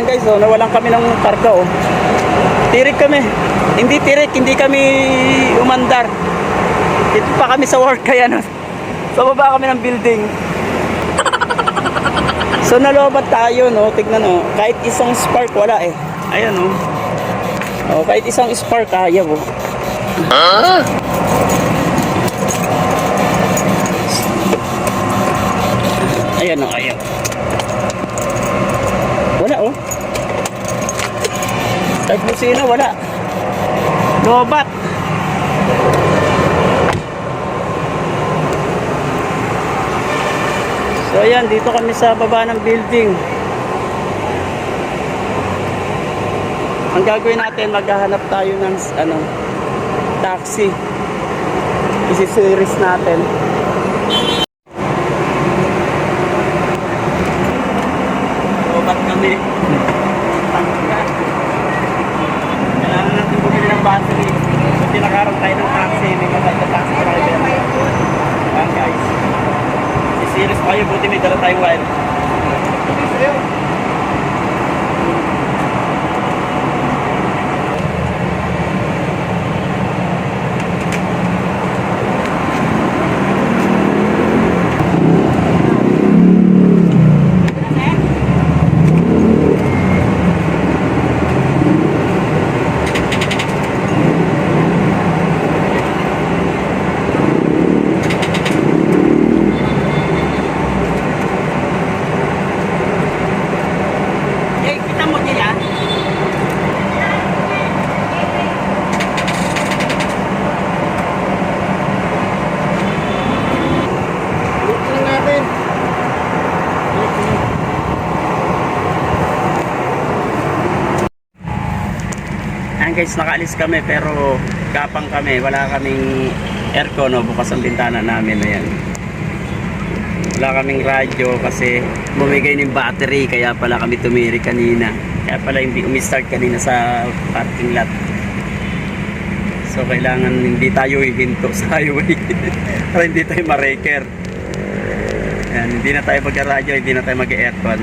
Ayan guys, oh, nawalan kami ng karga oh. Tirik kami. Hindi tirik, hindi kami umandar. Dito pa kami sa work kaya no. Sa baba kami ng building. So nalobat tayo no, tignan no. Kahit isang spark wala eh. Ayan oh. Oh, kahit isang spark ayaw oh. Ayan oh, ayaw. Wala oh. Busina, wala. Lobat. So ayan, dito kami sa baba ng building. Ang gagawin natin, maghahanap tayo ng ano, taxi. Isi-series natin. Lobat kami. Tangka. Kailangan natin bumili ng battery. So, pinakaroon tayo ng taxi. May maganda na taxi para kayo. Ayan guys. Si-serious pa kayo. Buti may dala tayong wire. Eh, kita mo niya yan? Tingnan natin. Ayan guys, nakaalis kami pero gapang kami. Wala kaming aircon, no? bukas ang bintana namin. Ayan. Wala kaming radyo kasi bumigay ng battery kaya pala kami tumiri kanina. Kaya pala hindi umi-start kanina sa parking lot. So kailangan hindi tayo hihinto sa highway para hindi tayo. Ayan, hindi na tayo mag-radyo, hindi na tayo mag-aircon.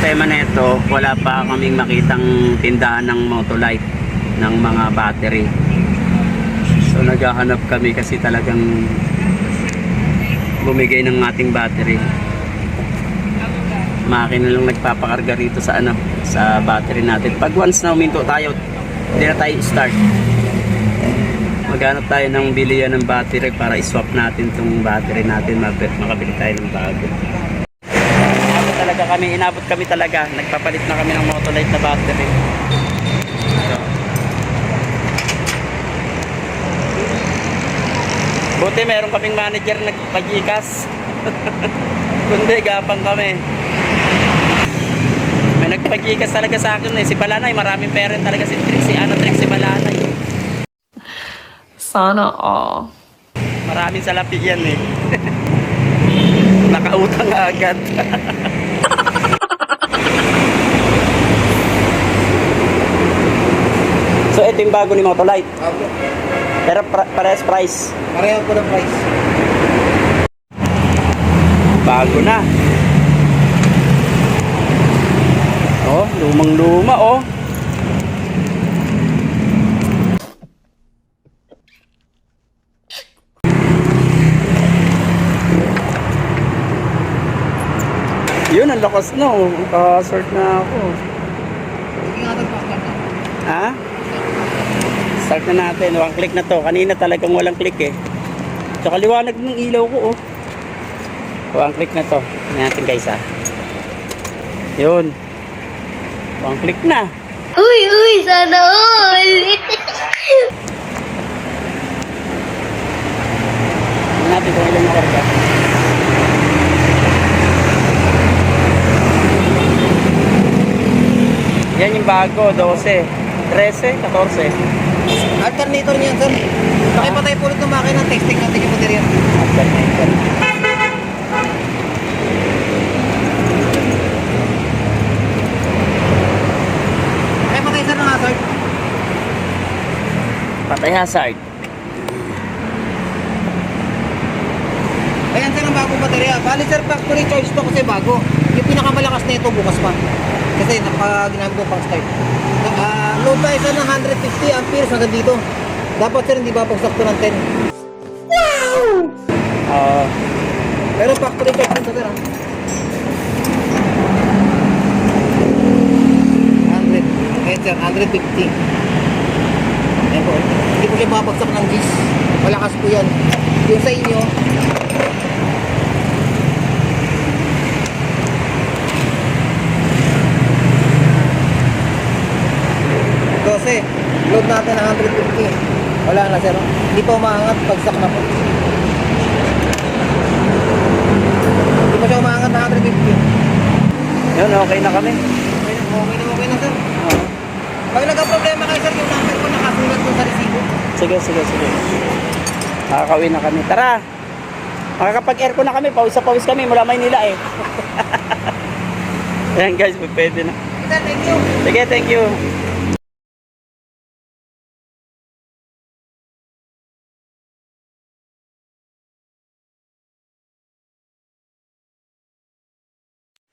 Sistema nito, wala pa kaming makitang tindahan ng Motolite ng mga battery. So naghahanap kami kasi talagang bumigay ng ating battery. Makina lang nagpapakarga rito sa ano, sa battery natin. Pag once na uminto tayo, hindi na tayo start. Maghanap tayo ng bilihan ng battery para i-swap natin tong battery natin, makabili tayo ng bago. Talaga kami, inabot kami talaga. Nagpapalit na kami ng Motolite na battery. Buti meron kaming manager nagpagikas. Kundi gapang kami. May nagpagikas talaga sa akin eh. Si Balanay, maraming parent talaga si Trixie. Ano Trixie Balanay. Sana all. Maraming salapi yan eh. Nakautang agad. so ito yung bago ni Motolite. Opo. Pero pra- parehas price. Pareho po ng price. Bago na. Oh, lumang luma oh. Yun, ang lakas na oh. Naka-sort na ako. Ha? Start na natin. One click na to. Kanina talagang walang click eh. Tsaka liwanag ng ilaw ko oh. One click na to. Tingnan natin guys ha. Yun. One click na. Uy, uy, sana Yan yung bago, 12, 13, 14. Alternator niyan, sir. Nakipatay po ulit ng makina, testing natin yung material. Alternator. Ng hazard. Patay hazard. Ayan, sir, ang bagong baterya. Bali, sir, factory choice to kasi bago. Yung pinakamalakas na ito, bukas pa. Kasi naka ginamit ko pang start. Uh, load tayo sir ng 150 amperes hanggang dito. Dapat sir, hindi ba pagsak to ng 10? Ah, Pero factory check din to sir ha. 100. Ayan sir, 150. Ayan po. Hindi po siya babagsak ng gis. Malakas po yan. Yung sa inyo, Dose, load natin ng 150. Wala na sir. Hindi pa umaangat, pagsak na po. Hindi pa siya umaangat ng 150. yun, okay na kami. Okay na, okay na, okay na sir. Ah, Pag nagka-problema kayo sir, yung number ko nakasulat ko sa resibo. sige, sige, sige. Nakakauwi na kami. Tara! Makakapag-aircon na kami. Pawis sa pawis kami mula Maynila eh. Ayan guys, pwede na. Sir, thank you. Sige, thank you.